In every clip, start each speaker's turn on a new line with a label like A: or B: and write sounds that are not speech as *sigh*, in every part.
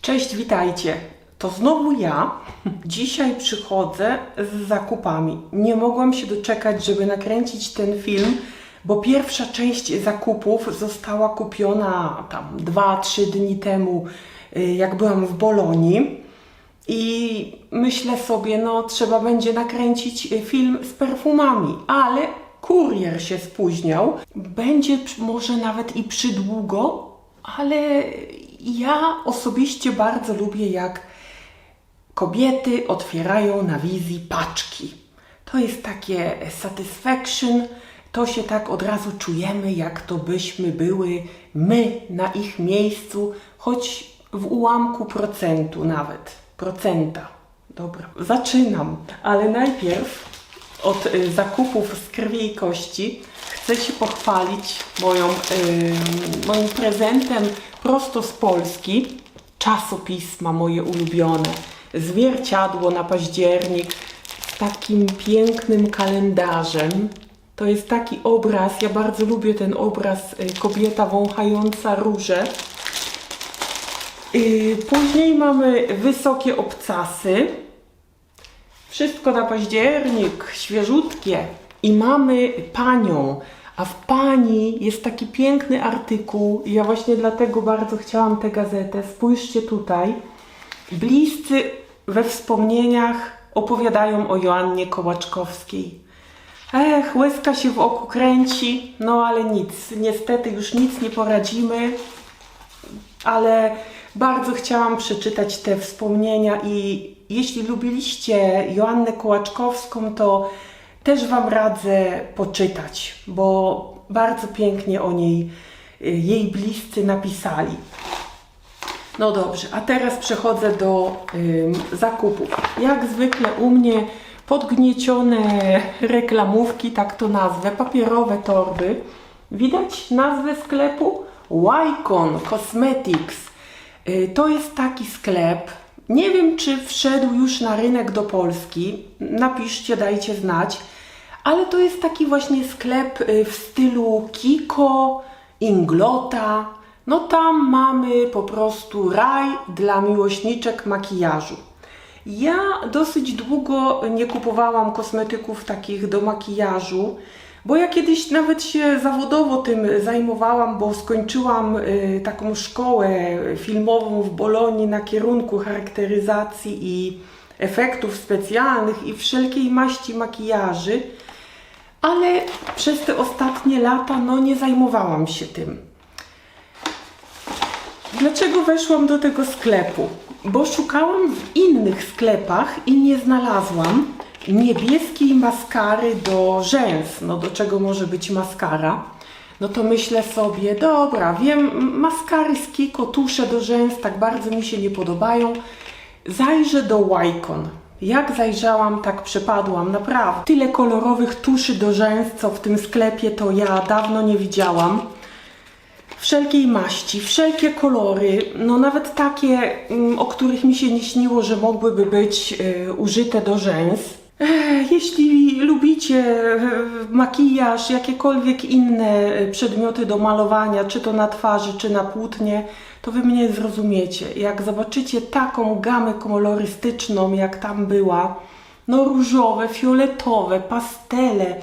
A: Cześć, witajcie. To znowu ja. Dzisiaj przychodzę z zakupami. Nie mogłam się doczekać, żeby nakręcić ten film, bo pierwsza część zakupów została kupiona tam 2-3 dni temu, y, jak byłam w Bolonii. I myślę sobie, no trzeba będzie nakręcić y, film z perfumami, ale kurier się spóźniał. Będzie może nawet i przydługo, ale ja osobiście bardzo lubię, jak kobiety otwierają na wizji paczki. To jest takie satisfaction, to się tak od razu czujemy, jak to byśmy były my na ich miejscu, choć w ułamku procentu nawet, procenta. Dobra, zaczynam, ale najpierw od y, zakupów z krwi i kości chcę się pochwalić moją, y, moim prezentem prosto z Polski. Czasopisma moje ulubione. Zwierciadło na październik z takim pięknym kalendarzem. To jest taki obraz, ja bardzo lubię ten obraz y, kobieta wąchająca róże. Później mamy wysokie obcasy. Wszystko na październik, świeżutkie. I mamy panią. A w pani jest taki piękny artykuł. Ja właśnie dlatego bardzo chciałam tę gazetę. Spójrzcie tutaj. Bliscy we wspomnieniach opowiadają o Joannie Kołaczkowskiej. Ech, łezka się w oku kręci, no ale nic. Niestety już nic nie poradzimy ale bardzo chciałam przeczytać te wspomnienia i jeśli lubiliście Joannę Kołaczkowską, to też Wam radzę poczytać, bo bardzo pięknie o niej y, jej bliscy napisali. No dobrze, a teraz przechodzę do ym, zakupów. Jak zwykle u mnie podgniecione reklamówki, tak to nazwę, papierowe torby. Widać nazwę sklepu? Wycon Cosmetics. Y, To jest taki sklep. Nie wiem, czy wszedł już na rynek do Polski. Napiszcie, dajcie znać. Ale to jest taki właśnie sklep y, w stylu Kiko, Inglota. No tam mamy po prostu raj dla miłośniczek makijażu. Ja dosyć długo nie kupowałam kosmetyków takich do makijażu, bo ja kiedyś nawet się zawodowo tym zajmowałam, bo skończyłam y, taką szkołę filmową w Bolonii na kierunku charakteryzacji i efektów specjalnych i wszelkiej maści makijaży, ale przez te ostatnie lata no nie zajmowałam się tym. Dlaczego weszłam do tego sklepu? Bo szukałam w innych sklepach i nie znalazłam niebieskiej maskary do rzęs. No do czego może być maskara? No to myślę sobie, dobra, wiem, maskary z Kiko, tusze do rzęs tak bardzo mi się nie podobają. Zajrzę do Wycon. Jak zajrzałam, tak przepadłam, naprawdę. Tyle kolorowych tuszy do rzęs, co w tym sklepie, to ja dawno nie widziałam wszelkiej maści, wszelkie kolory, no nawet takie, mm, o których mi się nie śniło, że mogłyby być e, użyte do rzęs. Jeśli lubicie e, makijaż, jakiekolwiek inne e, przedmioty do malowania, czy to na twarzy, czy na płótnie, to wy mnie zrozumiecie. Jak zobaczycie taką gamę kolorystyczną, jak tam była, no różowe, fioletowe, pastele,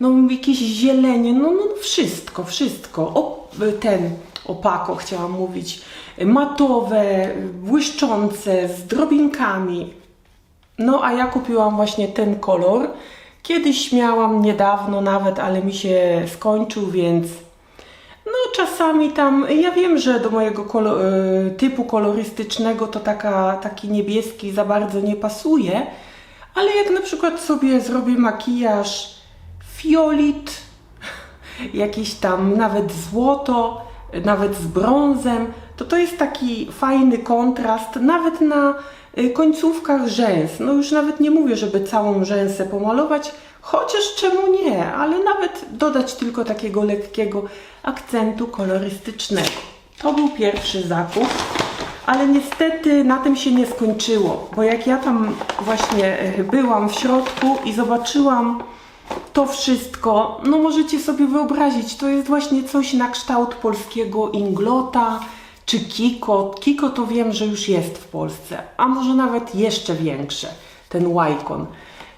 A: no jakieś zielenie, no, no wszystko, wszystko. O, ten opako chciałam mówić, matowe, błyszczące, z drobinkami. No a ja kupiłam właśnie ten kolor. Kiedyś miałam niedawno nawet, ale mi się skończył, więc no czasami tam, ja wiem, że do mojego y, typu kolorystycznego to taka, taki niebieski za bardzo nie pasuje, ale jak na przykład sobie zrobię makijaż fiolit, *laughs* jakieś tam nawet złoto, nawet z brązem, to to jest taki fajny kontrast, nawet na końcówkach rzęs. No już nawet nie mówię, żeby całą rzęsę pomalować, chociaż czemu nie, ale nawet dodać tylko takiego lekkiego akcentu kolorystycznego. To był pierwszy zakup. Ale niestety na tym się nie skończyło, bo jak ja tam właśnie e, byłam w środku i zobaczyłam to wszystko, no możecie sobie wyobrazić, to jest właśnie coś na kształt polskiego Inglota czy Kiko. Kiko to wiem, że już jest w Polsce, a może nawet jeszcze większe, ten Wycon.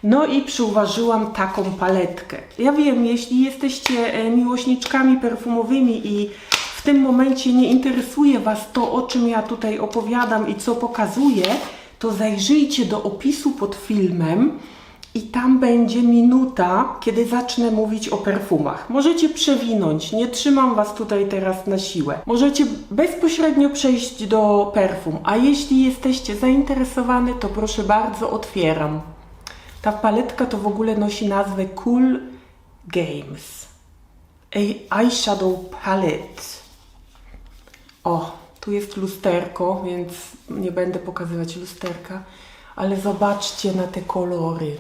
A: No i przyuważyłam taką paletkę. Ja wiem, jeśli jesteście e, miłośniczkami perfumowymi i w tym momencie nie interesuje Was to, o czym ja tutaj opowiadam i co pokazuję, to zajrzyjcie do opisu pod filmem i tam będzie minuta, kiedy zacznę mówić o perfumach. Możecie przewinąć, nie trzymam Was tutaj teraz na siłę. Możecie bezpośrednio przejść do perfum, a jeśli jesteście zainteresowani, to proszę bardzo, otwieram. Ta paletka to w ogóle nosi nazwę Cool Games. Eyeshadow palette. O, tu jest lusterko, więc nie będę pokazywać lusterka, ale zobaczcie na te kolory.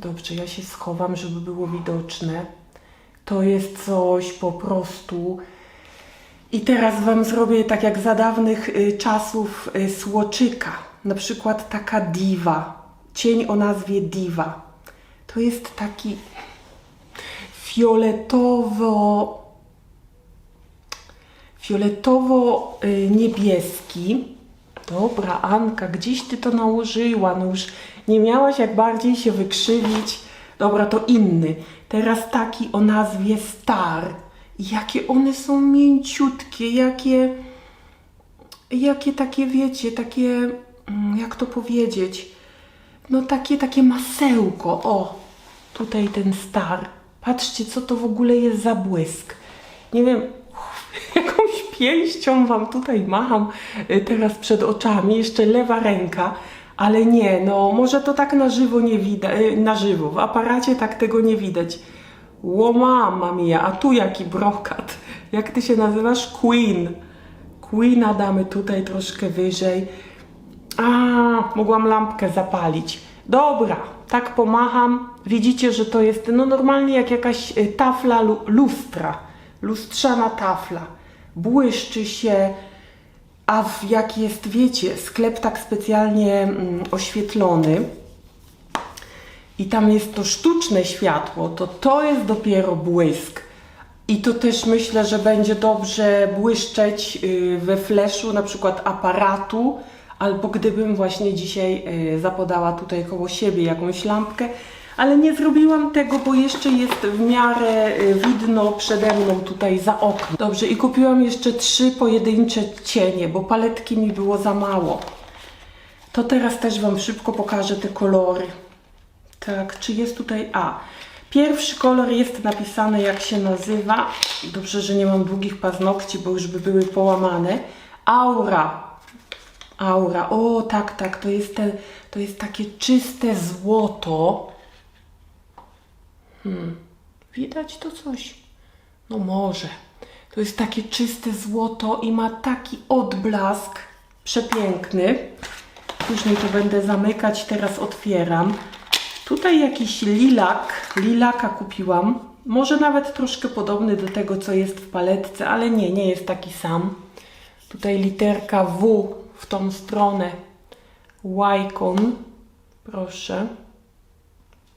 A: Dobrze, ja się schowam, żeby było widoczne. To jest coś po prostu. I teraz Wam zrobię tak jak za dawnych y, czasów y, słoczyka. Na przykład taka diwa. Cień o nazwie diwa. To jest taki fioletowo fioletowo-niebieski. Dobra, Anka, gdzieś ty to nałożyła? No już nie miałaś jak bardziej się wykrzywić. Dobra, to inny. Teraz taki o nazwie Star. Jakie one są mięciutkie, jakie, jakie takie, wiecie, takie, mm, jak to powiedzieć, no takie, takie masełko. O, tutaj ten Star. Patrzcie, co to w ogóle jest za błysk. Nie wiem, *laughs* jakąś pięścią wam tutaj macham y, teraz przed oczami, jeszcze lewa ręka, ale nie, no może to tak na żywo nie widać, na żywo, w aparacie tak tego nie widać. Łomama mia, a tu jaki brokat. Jak ty się nazywasz? Queen. Queena damy tutaj troszkę wyżej. A, mogłam lampkę zapalić. Dobra, tak pomacham. Widzicie, że to jest no normalnie jak jakaś y, tafla lu lustra. Lustrzana tafla. Błyszczy się, a w, jak jest, wiecie, sklep tak specjalnie mm, oświetlony i tam jest to sztuczne światło, to to jest dopiero błysk. I to też myślę, że będzie dobrze błyszczeć y, we fleszu, na przykład aparatu, albo gdybym właśnie dzisiaj y, zapodała tutaj koło siebie jakąś lampkę, ale nie zrobiłam tego, bo jeszcze jest w miarę y, widno przede mną tutaj za oknem. Dobrze, i kupiłam jeszcze trzy pojedyncze cienie, bo paletki mi było za mało. To teraz też Wam szybko pokażę te kolory. Tak, czy jest tutaj A? Pierwszy kolor jest napisane jak się nazywa. Dobrze, że nie mam długich paznokci, bo już by były połamane. Aura. Aura. O, tak, tak, to jest, te, to jest takie czyste złoto. Hmm. Widać to coś? No może. To jest takie czyste złoto i ma taki odblask przepiękny. Później to będę zamykać, teraz otwieram. Tutaj jakiś lilak, lilaka kupiłam. Może nawet troszkę podobny do tego, co jest w paletce, ale nie, nie jest taki sam. Tutaj literka W w tą stronę. Wycon. Proszę.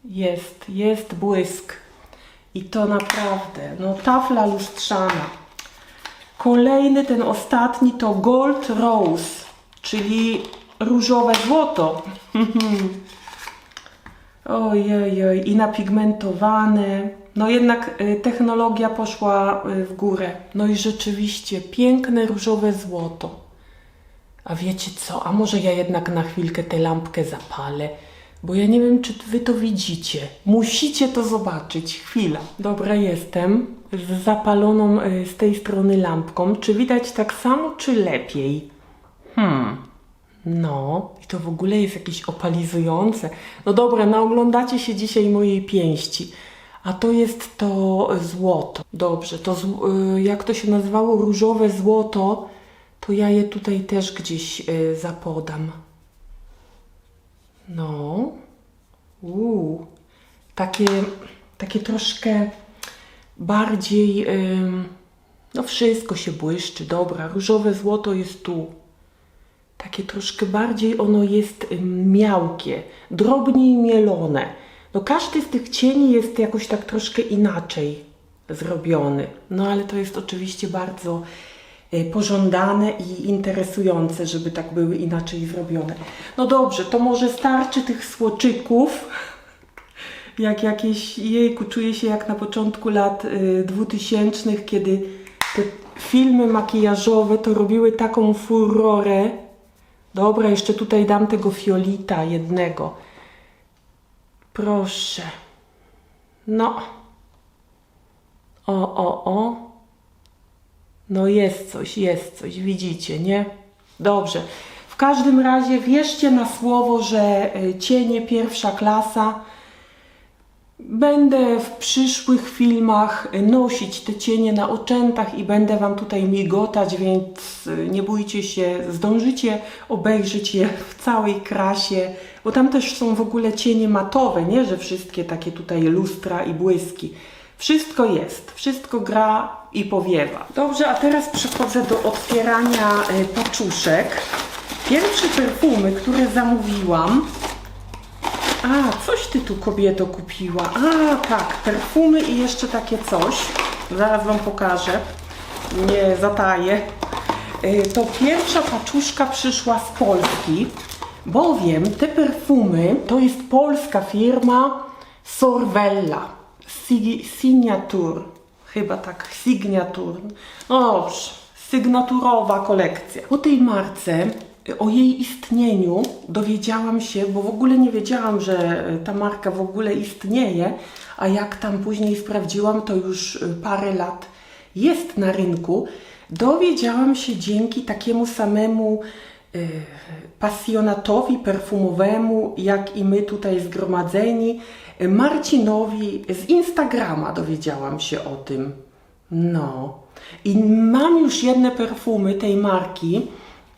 A: Jest, jest błysk. I to naprawdę, no tafla lustrzana. Kolejny, ten ostatni to Gold Rose, czyli różowe złoto. *laughs* Ojej, i napigmentowane. No jednak y, technologia poszła y, w górę. No i rzeczywiście piękne różowe złoto. A wiecie co? A może ja jednak na chwilkę tę lampkę zapalę? Bo ja nie wiem, czy wy to widzicie. Musicie to zobaczyć. Chwila. Dobra, jestem z zapaloną y, z tej strony lampką. Czy widać tak samo, czy lepiej? Hmm. No, i to w ogóle jest jakieś opalizujące. No dobra, naoglądacie się dzisiaj mojej pięści. A to jest to złoto. Dobrze, to y, jak to się nazywało? Różowe złoto. To ja je tutaj też gdzieś y, zapodam. No. Uuu. Takie, takie troszkę bardziej. no, wszystko się błyszczy. Dobra, różowe złoto jest tu. Takie troszkę bardziej ono jest miałkie, drobniej mielone. No każdy z tych cieni jest jakoś tak troszkę inaczej zrobiony. No ale to jest oczywiście bardzo pożądane i interesujące, żeby tak były inaczej zrobione. No dobrze, to może starczy tych słoczyków. Jak jakieś, jejku, czuję się jak na początku lat y, 2000, kiedy te filmy makijażowe to robiły taką furorę. Dobra, jeszcze tutaj dam tego fiolita jednego. Proszę. No. O, o, o. No jest coś, jest coś, widzicie, nie? Dobrze. W każdym razie wierzcie na słowo, że y, cienie pierwsza klasa. Będę w przyszłych filmach nosić te cienie na oczętach i będę Wam tutaj migotać, więc y, nie bójcie się, zdążycie obejrzeć je w całej krasie, bo tam też są w ogóle cienie matowe, nie, że wszystkie takie tutaj lustra i błyski. Wszystko jest, wszystko gra i powiewa. Dobrze, a teraz przechodzę do otwierania y, paczuszek. Pierwsze perfumy, które zamówiłam, a, coś ty tu kobieto kupiła. A, tak, perfumy i jeszcze takie coś. Zaraz wam pokażę. Nie zataję. Y, To pierwsza paczuszka przyszła z Polski, bowiem te perfumy to jest polska firma Sorvella. Sig- Signature. Chyba tak, Signature. No dobrze, sygnaturowa kolekcja. Po tej marce o jej istnieniu dowiedziałam się, bo w ogóle nie wiedziałam, że ta marka w ogóle istnieje, a jak tam później sprawdziłam, to już y, parę lat jest na rynku. Dowiedziałam się dzięki takiemu samemu y, pasjonatowi perfumowemu, jak i my tutaj zgromadzeni, y, Marcinowi z Instagrama dowiedziałam się o tym. No. I mam już jedne perfumy tej marki,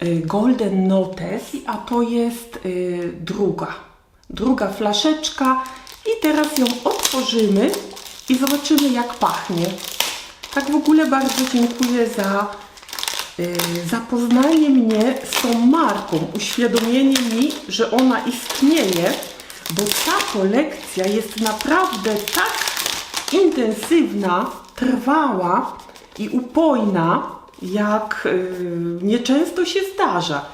A: y, Golden Notes, a to jest y, druga. Druga flaszeczka i teraz ją otworzymy i zobaczymy jak pachnie. Tak w ogóle bardzo dziękuję za y, zapoznanie mnie z tą marką, uświadomienie mi, że ona istnieje, bo ta kolekcja jest naprawdę tak intensywna, trwała i upojna, jak yy, nieczęsto się zdarza.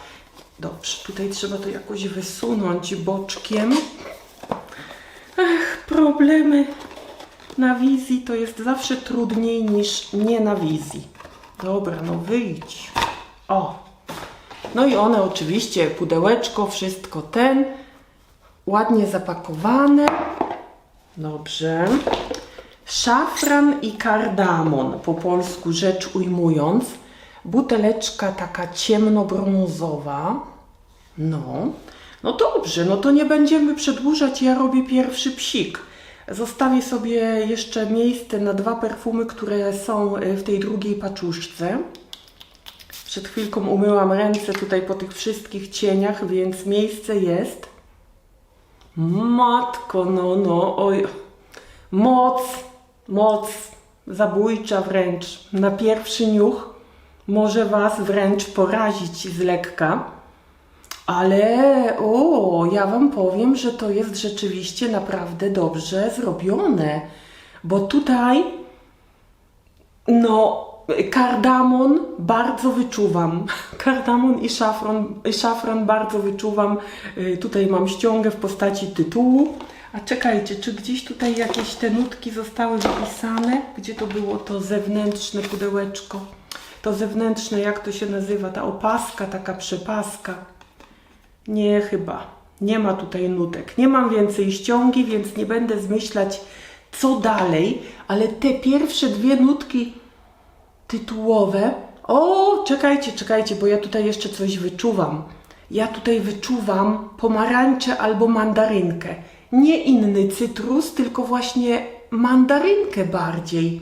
A: Dobrze, tutaj trzeba to jakoś wysunąć boczkiem. Ech, problemy na wizji to jest zawsze trudniej niż nie na wizji. Dobra, no wyjdź. O. No i one oczywiście, pudełeczko, wszystko ten. Ładnie zapakowane. Dobrze. Szafran i kardamon, po polsku rzecz ujmując. Buteleczka taka ciemnobrązowa. No. No dobrze, no to nie będziemy przedłużać, ja robię pierwszy psik. Zostawię sobie jeszcze miejsce na dwa perfumy, które są y, w tej drugiej paczuszce. Przed chwilką umyłam ręce tutaj po tych wszystkich cieniach, więc miejsce jest. Matko, no, no, oj. Moc, moc zabójcza wręcz. Na pierwszy niuch może Was wręcz porazić z lekka. Ale o, ja Wam powiem, że to jest rzeczywiście naprawdę dobrze zrobione. Bo tutaj, no, kardamon bardzo wyczuwam. Kardamon i szafran, i szafran bardzo wyczuwam. Y, Tutaj mam ściągę w postaci tytułu. A czekajcie, czy gdzieś tutaj jakieś te nutki zostały wypisane? Gdzie to było to zewnętrzne pudełeczko? To zewnętrzne, jak to się nazywa? Ta opaska, taka przepaska. Nie, chyba. Nie ma tutaj nutek. Nie mam więcej ściągi, więc nie będę zmyślać, co dalej, ale te pierwsze dwie nutki tytułowe. O, czekajcie, czekajcie, bo ja tutaj jeszcze coś wyczuwam. Ja tutaj wyczuwam pomarańczę albo mandarynkę. Nie inny cytrus, tylko właśnie mandarynkę bardziej.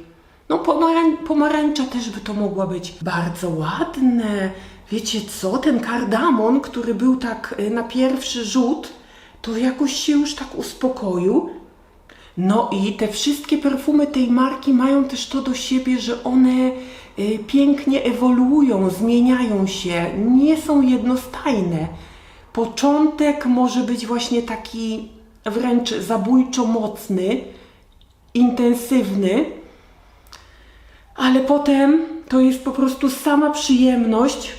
A: No pomarań, pomarańcza też by to mogła być bardzo ładne. Wiecie co, ten kardamon, który był tak y, na pierwszy rzut, to jakoś się już tak uspokoił. No i te wszystkie perfumy tej marki mają też to do siebie, że one pięknie ewoluują, zmieniają się, nie są jednostajne. Początek może być właśnie taki wręcz zabójczo mocny, intensywny, ale potem to jest po prostu sama przyjemność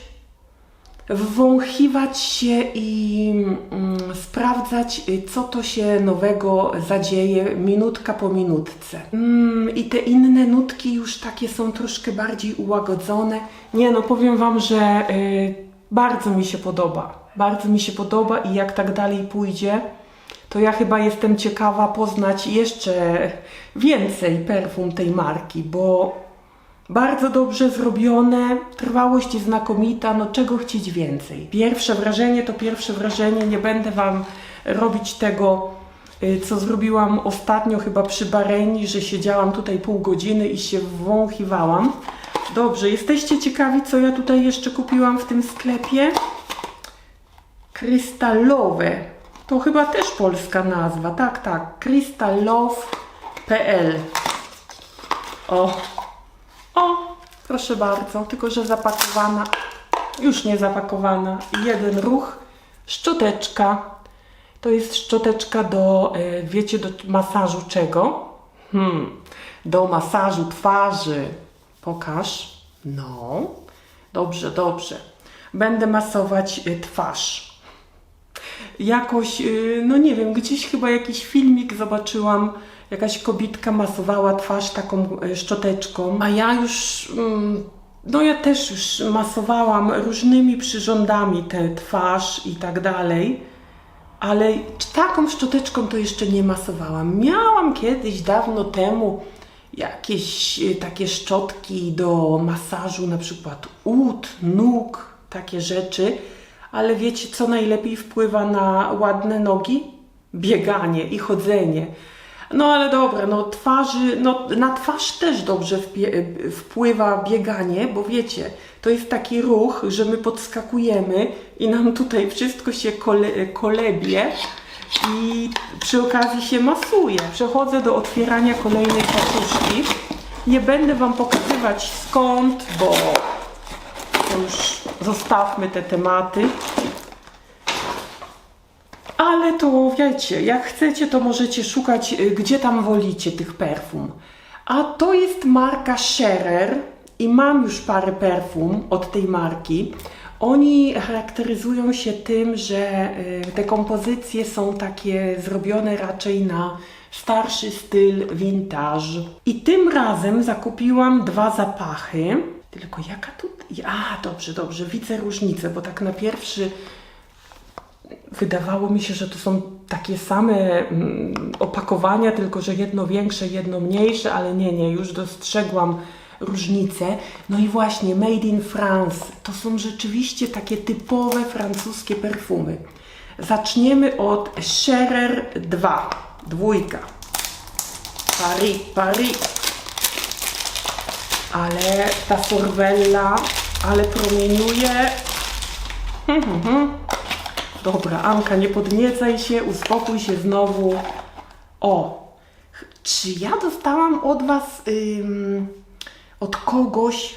A: wwąchiwać się i mm, sprawdzać, y, co to się nowego zadzieje minutka po minutce. Mm, I te inne nutki już takie są troszkę bardziej ułagodzone. Nie no, powiem Wam, że y, bardzo mi się podoba. Bardzo mi się podoba i jak tak dalej pójdzie, to ja chyba jestem ciekawa poznać jeszcze więcej perfum tej marki, bo bardzo dobrze zrobione, trwałość jest znakomita, no czego chcieć więcej. Pierwsze wrażenie to pierwsze wrażenie, nie będę Wam robić tego, y, co zrobiłam ostatnio chyba przy Bareni, że siedziałam tutaj pół godziny i się wąchiwałam. Dobrze, jesteście ciekawi, co ja tutaj jeszcze kupiłam w tym sklepie? Krystalowe. To chyba też polska nazwa. Tak, tak. krystalow.pl O, o, proszę bardzo, tylko że zapakowana, już nie zapakowana. Jeden ruch, szczoteczka. To jest szczoteczka do, e, wiecie, do masażu czego? Hmm, do masażu twarzy. Pokaż. No, dobrze, dobrze. Będę masować e, twarz. Jakoś, y, no nie wiem, gdzieś chyba jakiś filmik zobaczyłam, jakaś kobitka masowała twarz taką y, szczoteczką, a ja już, mm, no ja też już masowałam różnymi przyrządami tę twarz i tak dalej, ale taką szczoteczką to jeszcze nie masowałam. Miałam kiedyś, dawno temu, jakieś y, takie szczotki do masażu, na przykład ud, nóg, takie rzeczy, ale wiecie, co najlepiej wpływa na ładne nogi? Bieganie i chodzenie. No ale dobra, no twarzy, no na twarz też dobrze wpływa bieganie, bo wiecie, to jest taki ruch, że my podskakujemy i nam tutaj wszystko się kole, kolebie i przy okazji się masuje. Przechodzę do otwierania kolejnej paczuszki. Nie będę Wam pokazywać skąd, bo zostawmy te tematy. Ale to wiecie, jak chcecie, to możecie szukać, y, gdzie tam wolicie tych perfum. A to jest marka Scherer i mam już parę perfum od tej marki. Oni charakteryzują się tym, że y, te kompozycje są takie zrobione raczej na starszy styl vintage. I tym razem zakupiłam dwa zapachy. Tylko jaka tu. A, dobrze, dobrze, widzę różnicę, bo tak na pierwszy wydawało mi się, że to są takie same mm, opakowania, tylko że jedno większe, jedno mniejsze, ale nie, nie, już dostrzegłam różnicę. No i właśnie, Made in France to są rzeczywiście takie typowe francuskie perfumy. Zaczniemy od Scherer 2, dwójka. Paris, Paris. Ale ta sorwella, ale promieniuje. Hmm, hmm, hmm. Dobra, Anka, nie podniecaj się, uspokój się znowu. O, czy ja dostałam od Was, ym, od kogoś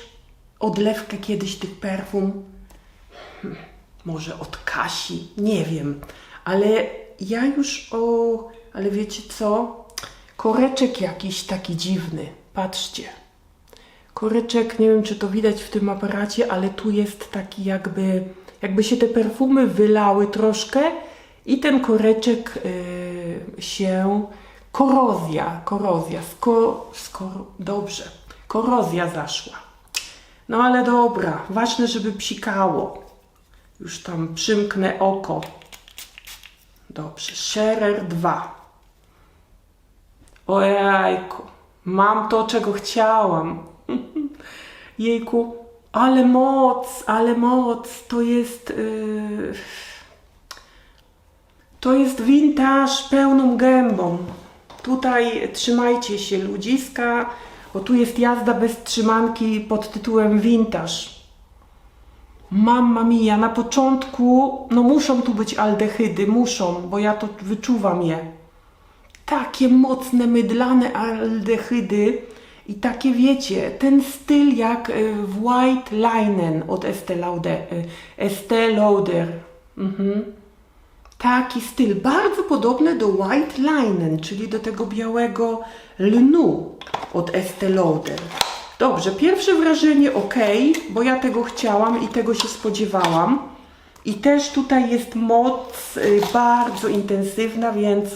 A: odlewkę kiedyś tych perfum? Hm, może od Kasi, nie wiem. Ale ja już o, ale wiecie co? Koreczek jakiś taki dziwny. Patrzcie. Koreczek, nie wiem czy to widać w tym aparacie, ale tu jest taki jakby, jakby się te perfumy wylały troszkę i ten koreczek y, się, korozja, korozja, sko, sko, dobrze, korozja zaszła. No ale dobra, ważne, żeby psikało. Już tam przymknę oko. Dobrze, Scherer 2. Ojejku, mam to, czego chciałam. Jejku, ale moc, ale moc, to jest... Yy... To jest vintage pełną gębą. Tutaj trzymajcie się ludziska, bo tu jest jazda bez trzymanki pod tytułem vintage. Mamma mia, na początku, no muszą tu być aldehydy, muszą, bo ja to wyczuwam je. Takie mocne, mydlane aldehydy i takie wiecie, ten styl jak y, White Linen od Estee Lauder. y, Estee Lauder. Mhm. taki styl, bardzo podobny do white linen, czyli do tego białego lnu od Estee Lauder. Dobrze, pierwsze wrażenie ok, bo ja tego chciałam i tego się spodziewałam. I też tutaj jest moc y, bardzo intensywna, więc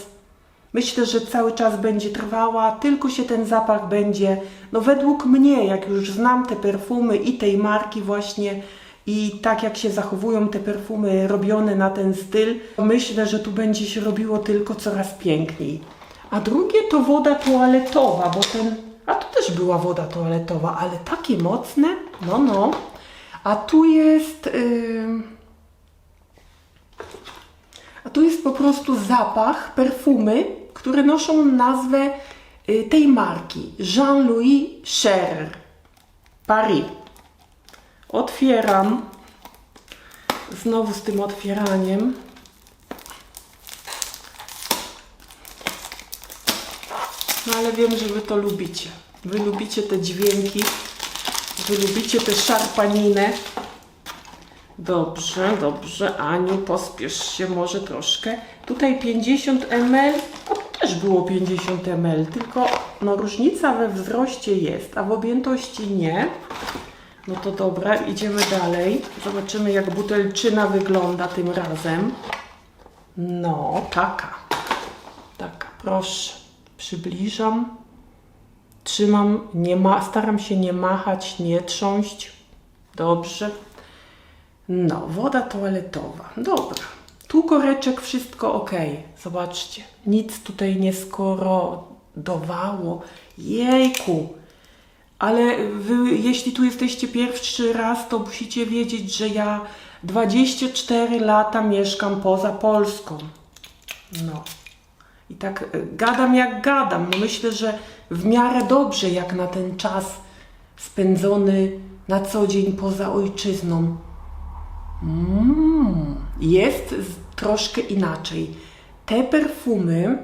A: myślę, że cały czas będzie trwała, tylko się ten zapach będzie, no według mnie, jak już znam te perfumy i tej marki właśnie i tak jak się zachowują te perfumy robione na ten styl, myślę, że tu będzie się robiło tylko coraz piękniej. A drugie to woda toaletowa, bo ten, a tu też była woda toaletowa, ale takie mocne, no no. A tu jest... Yy... A tu jest po prostu zapach, perfumy, które noszą nazwę y, tej marki. Jean-Louis Cher. Paris. Otwieram. Znowu z tym otwieraniem. No ale wiem, że Wy to lubicie. Wy lubicie te dźwięki. Wy lubicie tę szarpaninę. Dobrze, dobrze. Aniu, pospiesz się może troszkę. Tutaj 50 ml. Też było 50 ml, tylko no, różnica we wzroście jest, a w objętości nie. No to dobra, idziemy dalej. Zobaczymy, jak butelczyna wygląda tym razem. No, taka. Taka, proszę. Przybliżam. Trzymam, nie ma, staram się nie machać, nie trząść. Dobrze. No, woda toaletowa. Dobra. Tu koreczek, wszystko ok. Zobaczcie, nic tutaj nie skorodowało. Jejku. Ale wy, jeśli tu jesteście pierwszy raz, to musicie wiedzieć, że ja 24 lata mieszkam poza Polską. No. I tak y, gadam jak gadam. No myślę, że w miarę dobrze jak na ten czas spędzony na co dzień poza ojczyzną. Mm, jest troszkę inaczej. Te perfumy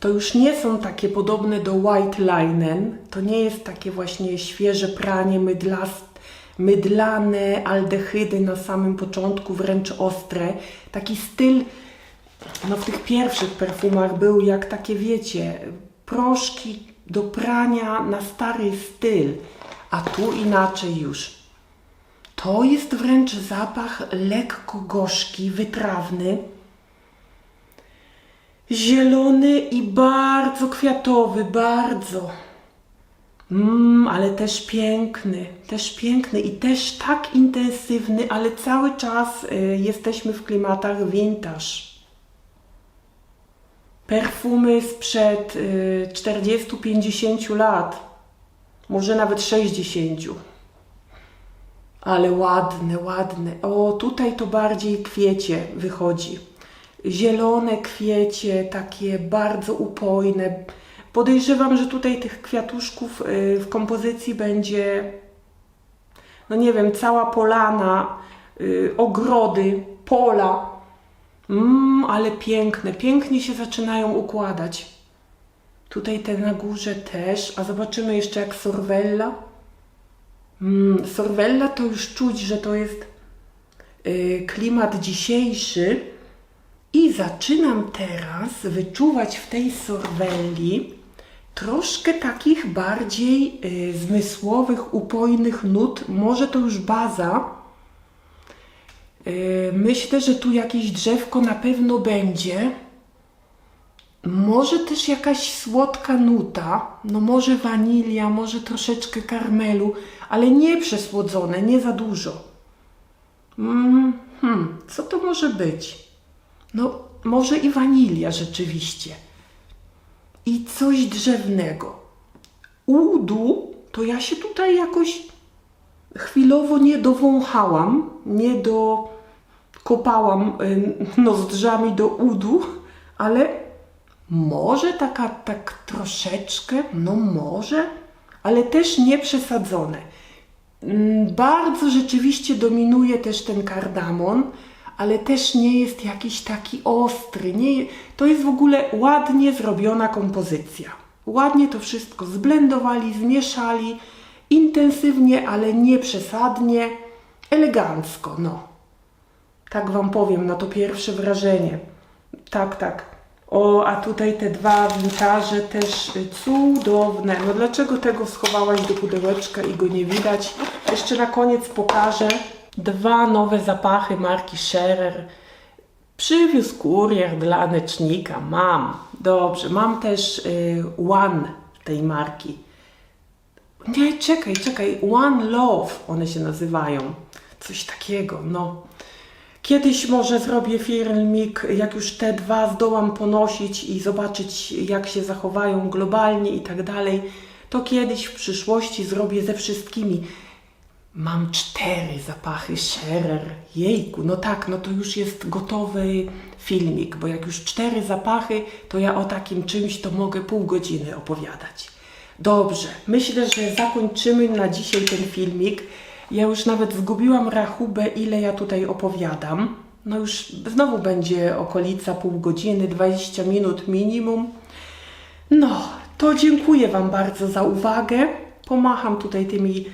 A: to już nie są takie podobne do white linen. To nie jest takie właśnie świeże pranie, mydlast, mydlane aldehydy na samym początku, wręcz ostre. Taki styl, no w tych pierwszych perfumach był jak takie, wiecie, proszki do prania na stary styl. A tu inaczej już. To jest wręcz zapach lekko gorzki, wytrawny, zielony i bardzo kwiatowy, bardzo. Mmm, ale też piękny, też piękny i też tak intensywny, ale cały czas y, jesteśmy w klimatach vintage. Perfumy sprzed y, 40-50 lat, może nawet 60. Ale ładne, ładne. O, tutaj to bardziej kwiecie wychodzi. Zielone kwiecie, takie bardzo upojne. Podejrzewam, że tutaj tych kwiatuszków y, w kompozycji będzie, no nie wiem, cała polana, y, ogrody, pola. Mmm, ale piękne, pięknie się zaczynają układać. Tutaj te na górze też, a zobaczymy jeszcze jak sorwella. Mm, Sorwella to już czuć, że to jest y, klimat dzisiejszy i zaczynam teraz wyczuwać w tej sorwelli troszkę takich bardziej y, zmysłowych, upojnych nut. Może to już baza. Y, myślę, że tu jakieś drzewko na pewno będzie. Może też jakaś słodka nuta, no może wanilia, może troszeczkę karmelu, ale nie przesłodzone, nie za dużo. Mm, hmm, co to może być? No, może i wanilia rzeczywiście. I coś drzewnego. Udu, to ja się tutaj jakoś chwilowo nie dowąchałam, nie dokopałam nozdrzami do udu, ale może taka tak troszeczkę, no może, ale też nie przesadzone. Mm, Bardzo rzeczywiście dominuje też ten kardamon, ale też nie jest jakiś taki ostry. Nie, to jest w ogóle ładnie zrobiona kompozycja. Ładnie to wszystko zblendowali, zmieszali, intensywnie, ale nie przesadnie, elegancko, no. Tak Wam powiem na to pierwsze wrażenie. Tak, tak. O, a tutaj te dwa wintarze też cudowne. No dlaczego tego schowałaś do pudełeczka i go nie widać? Jeszcze na koniec pokażę dwa nowe zapachy marki Scherer. Przywiózł kurier dla Anecznika. Mam. Dobrze. Mam też y, One tej marki. Nie, czekaj, czekaj. One Love one się nazywają. Coś takiego, no. Kiedyś może zrobię filmik, jak już te dwa zdołam ponosić i zobaczyć, jak się zachowają globalnie i tak dalej. To kiedyś w przyszłości zrobię ze wszystkimi. Mam cztery zapachy Scherer. Jejku, no tak, no to już jest gotowy filmik, bo jak już cztery zapachy, to ja o takim czymś to mogę pół godziny opowiadać. Dobrze, myślę, że zakończymy na dzisiaj ten filmik. Ja już nawet zgubiłam rachubę, ile ja tutaj opowiadam. No już znowu będzie okolica pół godziny, 20 minut minimum. No, to dziękuję Wam bardzo za uwagę. Pomacham tutaj tymi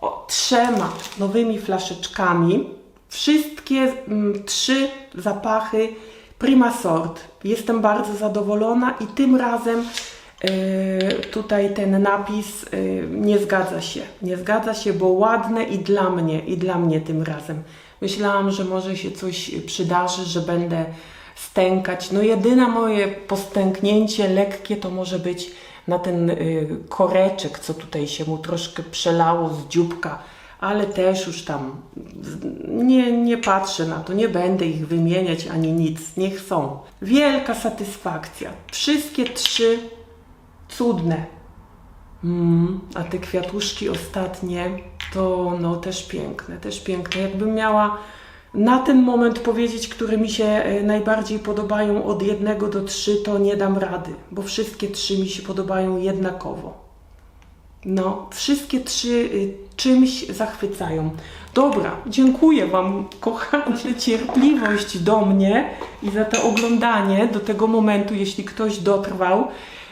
A: o, trzema nowymi flaszeczkami. Wszystkie mm, trzy zapachy Prima Sort. Jestem bardzo zadowolona i tym razem tutaj ten napis e, nie zgadza się. Nie zgadza się, bo ładne i dla mnie, i dla mnie tym razem. Myślałam, że może się coś przydarzy, że będę stękać. No jedyne moje postęknięcie lekkie to może być na ten y, koreczek, co tutaj się mu troszkę przelało z dzióbka, ale też już tam nie, nie patrzę na to, nie będę ich wymieniać ani nic, niech są. Wielka satysfakcja. Wszystkie trzy cudne. Mm, a te kwiatuszki ostatnie to no też piękne, też piękne. Jakbym miała na ten moment powiedzieć, które mi się e, najbardziej podobają od jednego do trzy, to nie dam rady, bo wszystkie trzy mi się podobają jednakowo. No, wszystkie trzy y, czymś zachwycają. Dobra, dziękuję Wam, kochani, cierpliwość do mnie i za to oglądanie do tego momentu, jeśli ktoś dotrwał.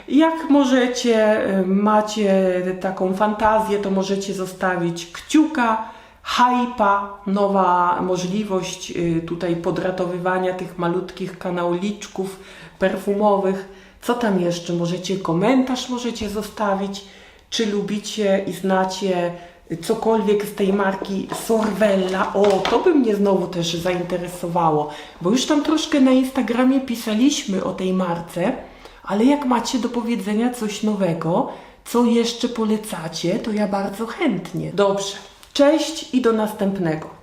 A: Jak możecie, y, macie taką fantazję, to możecie zostawić kciuka, hypa, nowa możliwość y, tutaj podratowywania tych malutkich kanauliczków perfumowych. Co tam jeszcze? Możecie komentarz możecie zostawić, czy lubicie i znacie cokolwiek z tej marki Sorvella. O, to by mnie znowu też zainteresowało, bo już tam troszkę na Instagramie pisaliśmy o tej marce, ale jak macie do powiedzenia coś nowego, co jeszcze polecacie, to ja bardzo chętnie. Dobrze. Cześć i do następnego.